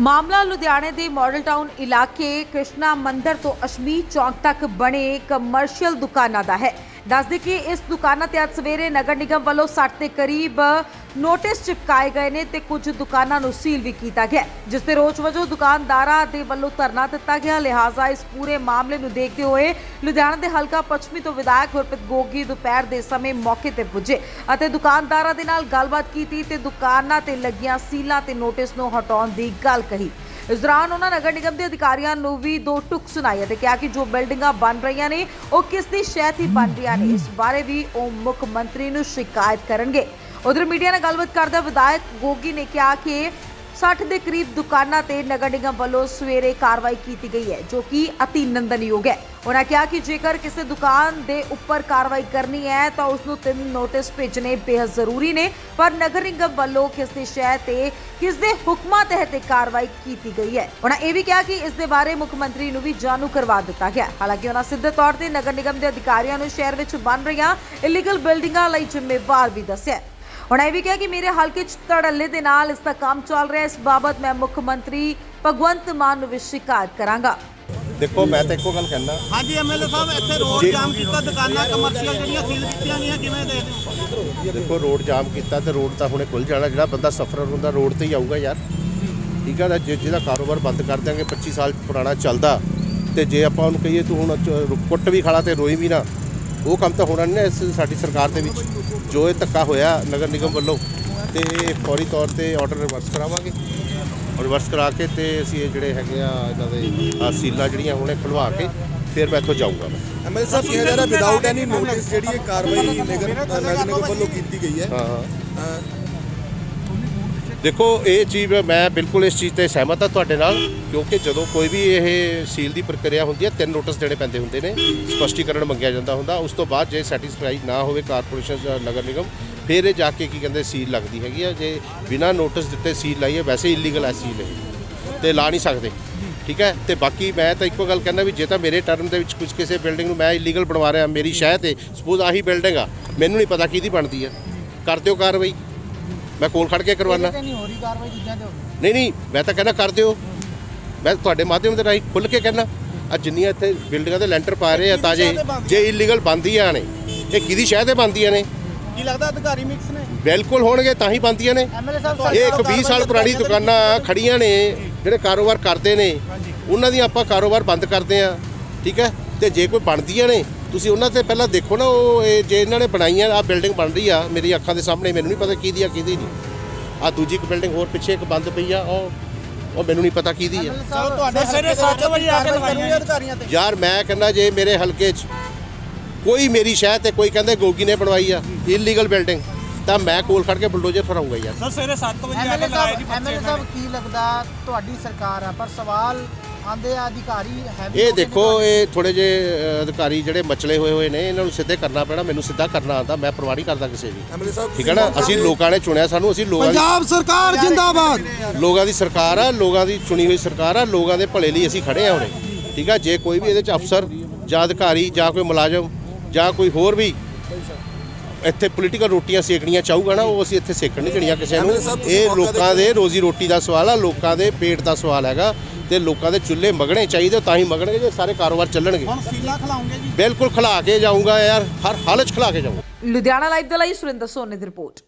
ਮਾਮਲਾ ਲੁਧਿਆਣੇ ਦੇ ਮਾਡਲ ਟਾਊਨ ਇਲਾਕੇ ਕ੍ਰਿਸ਼ਨਾ ਮੰਦਿਰ ਤੋਂ ਅਸ਼ਮੀਤ ਚੌਂਕ ਤੱਕ ਬਣੇ ਕਮਰਸ਼ੀਅਲ ਦੁਕਾਨਾਂ ਦਾ ਹੈ। ਦੱਸਦੇ ਕਿ ਇਸ ਦੁਕਾਨਾਂ ਤੇ ਅੱਜ ਸਵੇਰੇ ਨਗਰ ਨਿਗਮ ਵੱਲੋਂ 60 ਦੇ ਕਰੀਬ ਨੋਟਿਸ ਚਿਪਕਾਏ ਗਏ ਨੇ ਤੇ ਕੁਝ ਦੁਕਾਨਾਂ ਨੂੰ ਸੀਲ ਵੀ ਕੀਤਾ ਗਿਆ। ਹੈ, ਜਿਸ ਦੇ ਰੋਸ ਵਜੋਂ ਦੁਕਾਨਦਾਰਾਂ ਦੇ ਵੱਲੋਂ ਧਰਨਾ ਦਿੱਤਾ ਗਿਆ। ਲਿਹਾਜ਼ਾ ਇਸ ਪੂਰੇ ਮਾਮਲੇ ਨੂੰ ਦੇਖਦੇ ਹੋਏ ਲੁਧਿਆਣਾ ਦੇ ਹਲਕਾ ਪੱਛਮੀ ਤੋਂ ਵਿਧਾਇਕ ਗੁਰਪ੍ਰੀਤ ਗੋਗੀ ਦੁਪਹਿਰ ਦੇ ਸਮੇਂ ਮੌਕੇ ਤੇ ਪੁੱਜੇ ਅਤੇ ਦੁਕਾਨਦਾਰਾਂ ਦੇ ਨਾਲ ਗੱਲਬਾਤ ਕੀਤੀ ਤੇ ਦੁਕਾਨਾਂ ਤੇ ਲੱਗੀਆਂ ਸੀਲਾਂ ਤੇ ਨੋਟਿਸ ਨੂੰ ਹਟਾਉਣ ਦੀ ਗੱਲ ਕਹੀ। ਇਸ ਦੌਰਾਨ ਉਹਨਾਂ ਨਗਰ ਨਿਗਮ ਦੇ ਅਧਿਕਾਰੀਆਂ ਨੂੰ ਵੀ ਦੋ ਟੁਕ ਸੁਣਾਈ ਅਤੇ ਕਿਹਾ ਕਿ ਜੋ ਬਿਲਡਿੰਗਾਂ ਬਣ ਰਹੀਆਂ ਨੇ ਉਹ ਕਿਸ ਦੀ ਸ਼ਹਿਤ ਹੀ ਬਣ ਰਹੀਆਂ ਨੇ? ਇਸ ਬਾਰੇ ਵੀ ਉਹ ਮੁੱਖ ਮੰਤਰੀ ਨੂੰ ਸ਼ਿਕਾਇਤ ਕਰਨਗੇ। ਉਧਰ ਮੀਡੀਆ ਨਾਲ ਗੱਲਬਾਤ ਕਰਦਾ ਵਿਧਾਇਕ ਗੋਗੀ ਨੇ ਕਿਹਾ ਕਿ 60 ਦੇ ਕਰੀਬ ਦੁਕਾਨਾਂ ਤੇ ਨਗਰ ਨਿਗਮ ਵੱਲੋਂ ਸਵੇਰੇ ਕਾਰਵਾਈ ਕੀਤੀ ਗਈ ਹੈ, ਜੋ ਕਿ ਅਤੀ ਨਿੰਦਨਯੋਗ ਹੈ। ਉਹਨਾਂ ਕਿਹਾ ਕਿ ਜੇਕਰ ਕਿਸੇ ਦੁਕਾਨ ਦੇ ਉੱਪਰ ਕਾਰਵਾਈ ਕਰਨੀ ਹੈ, ਤਾਂ ਉਸ ਨੂੰ ਤਿੰਨ ਨੋਟਿਸ ਭੇਜਣੇ ਬੇहद ਜ਼ਰੂਰੀ ਨੇ, ਪਰ ਨਗਰ ਨਿਗਮ ਵੱਲੋਂ ਕਿਸ ਦੀ ਸ਼ਹਿ ਤੇ ਕਿਸ ਦੇ ਹੁਕਮਾਂ ਤਹਿਤ ਕਾਰਵਾਈ ਕੀਤੀ ਗਈ ਹੈ। ਉਹਨਾਂ ਇਹ ਵੀ ਕਿਹਾ ਕਿ ਇਸ ਦੇ ਬਾਰੇ ਮੁੱਖ ਮੰਤਰੀ ਨੂੰ ਵੀ ਜਾਣੂ ਕਰਵਾ ਦਿੱਤਾ ਗਿਆ ਹਾਲਾਂਕਿ ਉਹਨਾਂ ਸਿੱਧੇ ਤੌਰ ਤੇ ਨਗਰ ਨਿਗਮ ਦੇ ਅਧਿਕਾਰੀਆਂ ਨੂੰ ਸ਼ਹਿਰ ਵਿੱਚ ਬਣ ਰਹੀਆਂ ਇਲੀਗਲ ਬਿਲਡਿੰਗਾਂ ਲਈ ਜ਼ਿੰਮੇਵਾਰ ਵੀ ਦੱਸਿਆ ਉਹਨਾਂ ਇਹ ਵੀ ਕਿਹਾ ਕਿ ਮੇਰੇ ਹਲਕੇ 'ਚ ਧੜੱਲੇ ਦੇ ਨਾਲ ਇਸ ਦਾ ਕੰਮ ਚੱਲ ਰਿਹਾ ਇਸ ਬਾਬਤ ਮੈਂ ਮੁੱਖ ਮੰਤਰੀ ਭਗਵੰਤ ਮਾਨ ਨੂੰ ਵੀ ਸ਼ਿਕਾਇਤ ਕਰਾਂਗਾ। ਦੇਖੋ ਮੈਂ ਤਾਂ ਇੱਕੋ ਗੱਲ ਕਹਿਣਾ ਹਾਂਜੀ ਐਮਐਲਏ ਸਾਹਿਬ ਇੱਥੇ ਰੋਡ। ਜਾਮ ਕੀਤਾ ਦੁਕਾਨਾਂ ਕਮਰਸ਼ੀਅਲ ਜਿਹੜੀਆਂ ਸੀਲ ਕੀਤੀਆਂ ਗਈਆਂ ਕਿਵੇਂ ਦੇਖਦੇ ਦੇਖੋ ਰੋਡ ਜਾਮ ਕੀਤਾ ਤੇ ਰੋਡ ਤਾਂ ਹੁਣੇ ਖੁੱਲ ਜਾਣਾ ਜਿਹੜਾ ਬੰਦਾ ਸਫਰਰ ਹੁੰਦਾ ਰੋਡ ਤੇ ਹੀ ਆਊਗਾ ਯਾਰ। ਠੀਕ ਆ ਨਾ ਜੇ ਜਿਹਦਾ ਕਾਰੋਬਾਰ ਬੰਦ ਕਰ ਦਿਆਂਗੇ 25 ਸਾਲ ਪੁਰਾਣਾ ਚੱਲਦਾ। ਤੇ ਜੇ ਆਪਾਂ ਉਹਨੂੰ ਕਹੀਏ ਤੂੰ ਹੁਣ ਕੁੱਟ ਵੀ ਖਾਲਾ ਤੇ ਰੋਈ ਵੀ ਨਾ। ਉਹ ਕੰਮ ਤਾਂ ਹੋਣਾ ਨਹੀਂ ਨਾ ਇਸ ਸਾਡੀ ਸਰਕਾਰ ਦੇ ਵਿੱਚ। ਜੋ ਇਹ ਧੱਕਾ ਹੋਇਆ ਨਗਰ ਨਿਗਮ ਵੱਲੋਂ ਤੇ ਫੌਰੀ ਤੌਰ ਤੇ ਆਰਡਰ ਰਿਵਰਸ ਕਰਾਵਾਂਗੇ। ਰਿਵਰਸ ਕਰਾ ਕੇ ਤੇ ਅਸੀਂ ਇਹ ਜਿਹੜੇ ਹੈਗੇ ਆ ਇਹਨਾਂ ਦੇ ਸੀਲਾਂ ਜਿਹੜੀਆਂ ਹੁਣੇ ਖੁਲਵਾ ਕੇ ਫਿਰ ਮੈਂ ਇੱਥੋਂ ਜਾਊਂਗਾ ਮੈਂ। ਐਮਐਲ ਸਾਹਿਬ ਕਿਹਾ ਜਾ ਰਿਹਾ ਵਿਦਆਊਟ ਐਨੀ ਨੋਟਿਸ ਜਿਹੜੀ ਇਹ ਕਾਰਵਾਈ ਨਗਰ ਨਿਗਮ ਵੱਲੋਂ ਕੀਤੀ ਗਈ ਹੈ। ਹਾਂ ਦੇਖੋ, ਇਹ ਚੀਜ਼ ਮੈਂ ਬਿਲਕੁਲ ਇਸ ਚੀਜ਼ ਤੇ ਸਹਿਮਤ ਹਾਂ ਤੁਹਾਡੇ ਨਾਲ, ਕਿਉਂਕਿ ਜਦੋਂ ਕੋਈ ਵੀ ਇਹ ਸੀਲ ਦੀ ਪ੍ਰਕਿਰਿਆ ਹੁੰਦੀ ਹੈ, ਤਿੰਨ ਨੋਟਿਸ ਦੇਣੇ ਪੈਂਦੇ ਹੁੰਦੇ ਨੇ, ਸਪਸ਼ਟੀਕਰਨ ਮੰਗਿਆ ਜਾਂਦਾ ਹੁੰਦਾ, ਉਸ ਤੋਂ ਬਾਅਦ ਜੇ ਸੈਟੀਸਫਾਈ ਨਾ ਹੋਵੇ ਕਾਰਪੋਰੇਸ਼ਨ ਜਾਂ ਨਗਰ ਨਿਗਮ, ਫਿਰ ਇਹ ਜਾ ਕੇ ਕੀ ਕਹਿੰਦੇ, ਸੀਲ ਲੱਗਦੀ ਹੈਗੀ ਆ। ਜੇ ਬਿਨਾਂ ਨੋਟਿਸ ਦਿੱਤੇ ਸੀਲ ਲਾਈਏ ਵੈਸੇ ਇਲੀਗਲ ਹੈ ਸੀਲ ਇਹ। ਤੇ ਲਾ ਨਹੀਂ ਸਕਦੇ। ਠੀਕ ਹੈ? ਤੇ ਬਾਕੀ ਮੈਂ ਤਾਂ ਇੱਕੋ ਗੱਲ ਕਹਿੰਦਾ ਵੀ ਜੇ ਤਾਂ ਮੇਰੇ ਟਰਮ ਦੇ ਵਿੱਚ ਕੁਝ ਕਿਸੇ ਬਿਲਡਿੰਗ ਨੂੰ ਮੈਂ ਇਲੀਗਲ ਬਣਵਾ ਰਿਹਾ, ਮੇਰੀ ਸ਼ਹਿ ਤੇ ਸਪੋਜ਼ ਆਹੀ ਬਿਲਡਿੰਗ ਆ, ਮੈਨੂੰ ਨਹੀਂ ਪਤਾ ਕਿਹਦੀ ਬਣਦੀ ਆ। ਕਰ ਦਿਓ ਕਾਰਵਾਈ। ਮੈਂ ਕੋਲ ਖੜ ਕੇ ਕਰਵਾਉਣਾ ਨਹੀਂ ਹੋ ਰਹੀ ਕਾਰਵਾਈ ਚੀਜ਼ਾਂ ਤੇ ਨਹੀਂ ਨਹੀਂ ਮੈਂ ਤਾਂ ਕਹਿੰਦਾ ਕਰ ਦਿਓ। ਮੈਂ ਤੁਹਾਡੇ ਮਾਧਿਅਮ ਦੇ ਰਾਹੀਂ ਖੁੱਲ ਕੇ ਕਹਿੰਦਾ ਆ ਜਿੰਨੀਆਂ ਇੱਥੇ ਬਿਲਡਿੰਗਾਂ ਦੇ ਲੈਂਟਰ ਪਾ ਰਹੇ ਆ ਤਾਜੇ ਜੇ ਇਲੀਗਲ ਬੰਦੀਆਂ ਨੇ ਇਹ ਕਿਹਦੀ ਸ਼ਹਿ ਤੇ ਬੰਦੀਆਂ ਨੇ? ਕੀ ਲੱਗਦਾ ਅਧਿਕਾਰੀ ਮਿਕਸ ਨੇ? ਬਿਲਕੁਲ ਹੋਣਗੇ ਤਾਂ ਹੀ ਬੰਦੀਆਂ ਨੇ। ਇਹ ਇੱਕ 20 ਸਾਲ ਪੁਰਾਣੀ ਦੁਕਾਨਾਂ ਖੜੀਆਂ ਨੇ ਜਿਹੜੇ ਕਾਰੋਬਾਰ ਕਰਦੇ ਨੇ ਉਹਨਾਂ ਦੀ ਆਪਾਂ ਕਾਰੋਬਾਰ ਬੰਦ ਕਰਦੇ ਆ ਠੀਕ ਹੈ? ਤੇ ਜੇ ਕੋਈ ਬਣਦੀਆਂ ਨੇ ਤੁਸੀਂ ਉਹਨਾਂ ਤੇ ਪਹਿਲਾਂ ਦੇਖੋ ਨਾ ਉਹ ਇਹ ਜੇ ਇਹਨਾਂ ਨੇ ਬਣਾਈਆਂ ਆ ਬਿਲਡਿੰਗ ਬਣ ਰਹੀ ਆ ਮੇਰੀ ਅੱਖਾਂ ਦੇ ਸਾਹਮਣੇ ਮੈਨੂੰ ਨਹੀਂ ਪਤਾ ਕਿਹਦੀ ਆ ਕਿਹਦੀ ਨਹੀਂ ਆ ਦੂਜੀ ਇੱਕ ਬਿਲਡਿੰਗ ਹੋਰ ਪਿੱਛੇ ਇੱਕ ਬੰਦ ਪਈ ਆ ਉਹ ਉਹ ਮੈਨੂੰ ਨਹੀਂ ਪਤਾ ਕਿਹਦੀ ਆ। ਸਾਹਿਬ ਤੁਹਾਡੇ ਸਵੇਰੇ 7 ਵਜੇ ਆ ਕੇ ਦਿਖਾਈਆਂ ਅਧਿਕਾਰੀਆਂ ਤੇ। ਯਾਰ ਮੈਂ ਕਹਿੰਦਾ ਜੇ ਮੇਰੇ ਹਲਕੇ 'ਚ ਕੋਈ ਮੇਰੀ ਸ਼ਹਿਰ ਤੇ ਕੋਈ ਕਹਿੰਦੇ ਗੋਗੀ ਨੇ ਬਣਵਾਈ ਆ ਇਲੀਗਲ ਬਿਲਡਿੰਗ ਤਾਂ ਮੈਂ ਕੋਲ ਖੜ ਕੇ ਬੁਲਡੋਜ਼ਰ ਫਰਾਉਂਗਾ ਯਾਰ। ਸਰ ਸਵੇਰੇ 7 ਵਜੇ ਆ ਕੇ ਲਗਾਇਆ ਜੀ ਐਮਐਲਏ ਸਾਹਿਬ ਕੀ ਲੱਗਦਾ ਤੁਹਾਡੀ ਸਰਕਾਰ ਆ? ਪਰ ਸਵਾਲ ਆਂਦੇ ਆ ਅਧਿਕਾਰੀ ਹੈ ਇਹ ਦੇਖੋ ਇਹ ਥੋੜੇ ਜੇ ਅਧਿਕਾਰੀ ਜਿਹੜੇ ਮਚਲੇ ਹੋਏ ਹੋਏ ਨੇ ਇਹਨਾਂ ਨੂੰ ਸਿੱਧੇ ਕਰਨਾ ਪੈਣਾ ਮੈਨੂੰ ਸਿੱਧਾ ਕਰਨਾ ਆਉਂਦਾ ਮੈਂ ਪਰਵਾਹ ਕਰਦਾ ਕਿਸੇ ਦੀ। ਐਮਐਲਏ ਸਾਹਿਬ ਠੀਕ ਹੈ ਨਾ? ਅਸੀਂ ਲੋਕਾਂ ਨੇ ਚੁਣਿਆ ਸਾਨੂੰ ਅਸੀਂ ਲੋਕਾਂ ਦੀ ਪੰਜਾਬ ਸਰਕਾਰ ਜਿੰਦਾਬਾਦ। ਲੋਕਾਂ ਦੀ ਸਰਕਾਰ ਆ ਲੋਕਾਂ ਦੀ ਚੁਣੀ ਹੋਈ ਸਰਕਾਰ ਆ ਲੋਕਾਂ ਦੇ ਭਲੇ ਲਈ ਅਸੀਂ ਖੜੇ ਆ ਹੁਣੇ। ਠੀਕ ਆ? ਜੇ ਕੋਈ ਵੀ ਇਹਦੇ ਚ ਅਫਸਰ ਜਾਂ ਅਧਿਕਾਰੀ ਜਾਂ ਕੋਈ ਮੁਲਾਜ਼ਮ ਜਾਂ ਕੋਈ ਹੋਰ ਵੀ ਇੱਥੇ ਪੋਲੀਟੀਕਲ ਰੋਟੀਆਂ ਸੇਕਣੀਆਂ ਚਾਹੂਗਾ ਨਾ ਉਹ ਅਸੀਂ ਇੱਥੇ ਸੇਕਣ ਨਹੀਂ ਦੇਣੀਆਂ ਕਿਸੇ ਨੂੰ। ਇਹ ਲੋਕਾਂ ਦੇ ਰੋਜ਼ੀ ਰੋਟੀ ਦਾ ਸਵਾਲ ਆ ਲੋਕਾਂ ਦੇ ਪੇਟ ਦਾ ਸਵਾਲ ਹੈਗਾ। ਤੇ ਲੋਕਾਂ ਦੇ ਚੁੱਲ੍ਹੇ ਮਗਣੇ ਚਾਹੀਦੇ ਤਾਂ ਹੀ ਮਗਣਗੇ ਜੇ ਸਾਰੇ ਕਾਰੋਬਾਰ ਚੱਲਣਗੇ। ਹੁਣ ਸੀਲਾ ਖਲਾਉਂਗੇ ਜੀ। ਬਿਲਕੁਲ ਖਿਲਾ ਕੇ ਜਾਊਂਗਾ ਯਾਰ ਹਰ ਹਾਲਤ 'ਚ ਖਿਲਾ ਕੇ ਜਾਊਂਗਾ। ਲੁਧਿਆਣਾ ਲਾਈਵ ਦੇ ਲਈ ਸੁਰਿੰਦਰ ਸੋਨੀ ਦੀ ਰਿਪੋਰਟ।